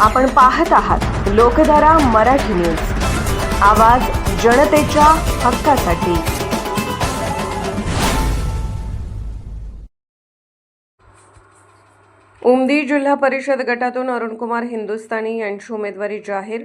आपण पाहत आहात लोकधारा मराठी न्यूज. आवाज जनतेच्या हक्कासाठी. उमदी जिल्हा परिषद गटातून अरुणकुमार हिंदुस्थानी यांची उमेदवारी जाहीर.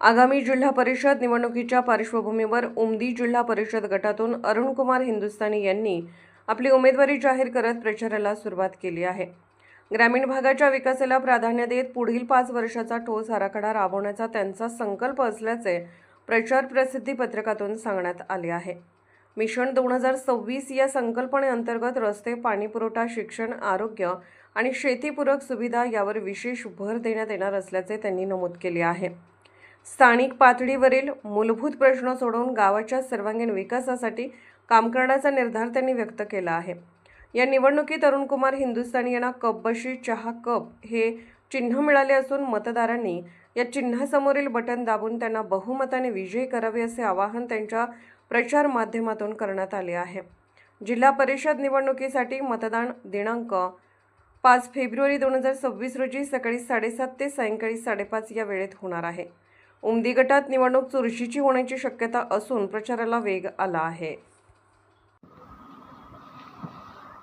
आगामी जिल्हा परिषद निवडणुकीच्या पार्श्वभूमीवर उमदी जिल्हा परिषद गटातून अरुणकुमार हिंदुस्थानी यांनी आपली उमेदवारी जाहीर करत प्रचाराला सुरुवात केली आहे. ग्रामीण भागाच्या विकासाला प्राधान्य देत पुढील पाच वर्षाचा ठोस आराखडा राबवण्याचा त्यांचा संकल्प असल्याचे प्रचार प्रसिद्धी पत्रकातून सांगण्यात आले आहे. मिशन दोन हजार सव्वीस या संकल्पनेअंतर्गत रस्ते पाणीपुरवठा शिक्षण आरोग्य आणि शेतीपूरक सुविधा यावर विशेष भर देण्यात येणार असल्याचे त्यांनी नमूद केले आहे. स्थानिक पातळीवरील मूलभूत प्रश्न सोडवून गावाच्या सर्वांगीण विकासासाठी काम करण्याचा निर्धार त्यांनी व्यक्त केला आहे. या निवडणुकीत अरुणकुमार हिंदुस्थानी यांना कपबशी चहा कप हे चिन्ह मिळाले असून मतदारांनी या चिन्हासमोरील बटन दाबून त्यांना बहुमताने विजयी करावे असे आवाहन त्यांच्या प्रचार माध्यमातून करण्यात आले आहे. जिल्हा परिषद निवडणुकीसाठी मतदान दिनांक पाच फेब्रुवारी दोन हजार सव्वीस रोजी सकाळी साडेसात ते सायंकाळी साडेपाच या वेळेत होणार आहे. उमदी गटात निवडणूक चुरशीची होण्याची शक्यता असून प्रचाराला वेग आला आहे.